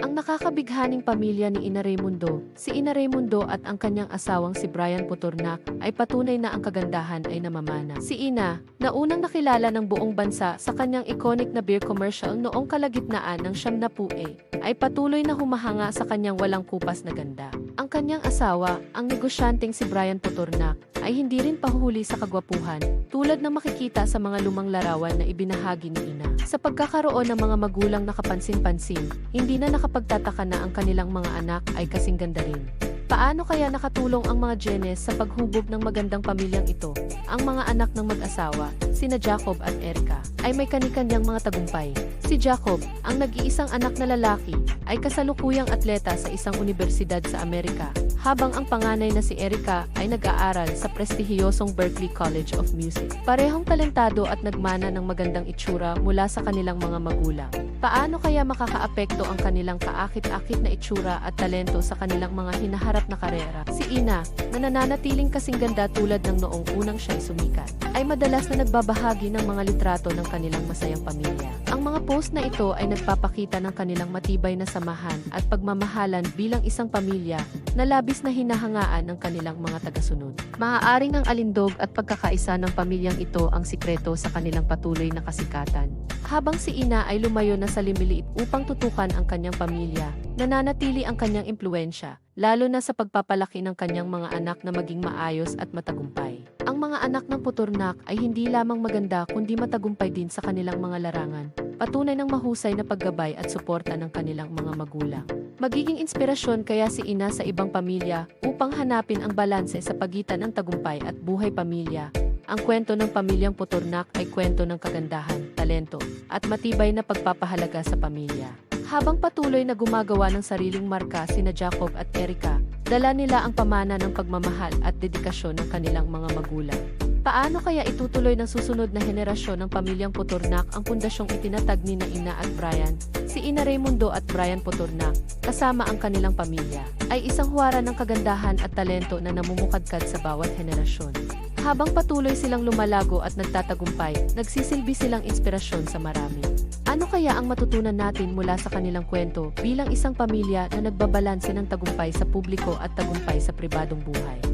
Ang nakakabighaning pamilya ni Ina Raimundo, si Ina Raimundo at ang kanyang asawang si Brian Puturnak ay patunay na ang kagandahan ay namamana. Si Ina, na unang nakilala ng buong bansa sa kanyang iconic na beer commercial noong kalagitnaan ng siyam na pue, ay patuloy na humahanga sa kanyang walang kupas na ganda. Ang kanyang asawa, ang negosyanteng si Brian Puturnak, ay hindi rin pahuhuli sa kagwapuhan, tulad ng makikita sa mga lumang larawan na ibinahagi ni Ina. Sa pagkakaroon ng mga magulang na kapansin-pansin, hindi na nakapagtataka na ang kanilang mga anak ay kasing ganda rin. Paano kaya nakatulong ang mga genes sa paghubog ng magandang pamilyang ito? Ang mga anak ng mag-asawa, sina Jacob at Erica, ay may kanikanyang mga tagumpay. Si Jacob, ang nag-iisang anak na lalaki, ay kasalukuyang atleta sa isang universidad sa Amerika, habang ang panganay na si Erica ay nag-aaral sa prestihiyosong Berklee College of Music. Parehong talentado at nagmana ng magandang itsura mula sa kanilang mga magulang. Paano kaya makakaapekto ang kanilang kaakit-akit na itsura at talento sa kanilang mga hinaharap na karera? Si Ina, na nananatiling kasing ganda tulad ng noong unang siya'y sumikat, ay madalas na nagbabahagi ng mga litrato ng kanilang masayang pamilya. Ang mga post na ito ay nagpapakita ng kanilang matibay na samahan at pagmamahalan bilang isang pamilya na labis na hinahangaan ng kanilang mga tagasunod. Maaaring ang alindog at pagkakaisa ng pamilyang ito ang sikreto sa kanilang patuloy na kasikatan. Habang si Ina ay lumayo na sa limiliit upang tutukan ang kanyang pamilya, nananatili ang kanyang impluensya, lalo na sa pagpapalaki ng kanyang mga anak na maging maayos at matagumpay. Ang mga anak ng puturnak ay hindi lamang maganda kundi matagumpay din sa kanilang mga larangan, patunay ng mahusay na paggabay at suporta ng kanilang mga magulang. Magiging inspirasyon kaya si ina sa ibang pamilya upang hanapin ang balanse sa pagitan ng tagumpay at buhay pamilya. Ang kwento ng pamilyang Puturnak ay kwento ng kagandahan, talento, at matibay na pagpapahalaga sa pamilya. Habang patuloy na gumagawa ng sariling marka sina Jacob at Erica, dala nila ang pamana ng pagmamahal at dedikasyon ng kanilang mga magulang. Paano kaya itutuloy ng susunod na henerasyon ng pamilyang Puturnak ang pundasyong itinatag ni na Ina at Brian? Si Ina Raimundo at Brian Puturnak, kasama ang kanilang pamilya, ay isang huwara ng kagandahan at talento na namumukadkad sa bawat henerasyon. Habang patuloy silang lumalago at nagtatagumpay, nagsisilbi silang inspirasyon sa marami. Ano kaya ang matutunan natin mula sa kanilang kwento bilang isang pamilya na nagbabalanse ng tagumpay sa publiko at tagumpay sa pribadong buhay?